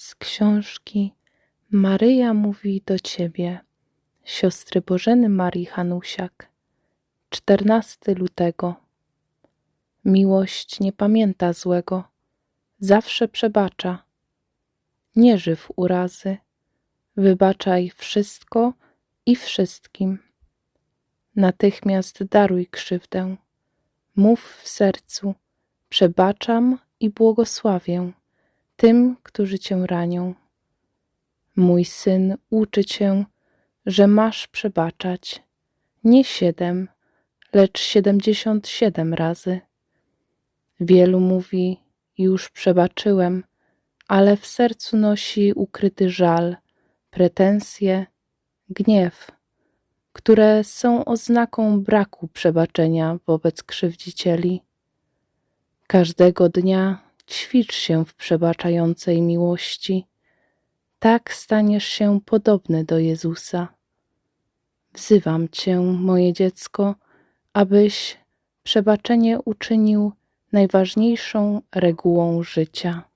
z książki Maryja mówi do Ciebie, siostry Bożeny Marii Hanusiak, 14 lutego. Miłość nie pamięta złego, zawsze przebacza. Nie żyw urazy, wybaczaj wszystko i wszystkim. Natychmiast daruj krzywdę, mów w sercu, przebaczam i błogosławię tym, którzy Cię ranią. Mój syn uczy Cię, że masz przebaczać nie siedem, lecz siedemdziesiąt siedem razy. Wielu mówi, już przebaczyłem, ale w sercu nosi ukryty żal, pretensje, gniew, które są oznaką braku przebaczenia wobec krzywdzicieli. Każdego dnia ćwicz się w przebaczającej miłości. Tak staniesz się podobny do Jezusa. Wzywam Cię, moje dziecko, abyś przebaczenie uczynił najważniejszą regułą życia.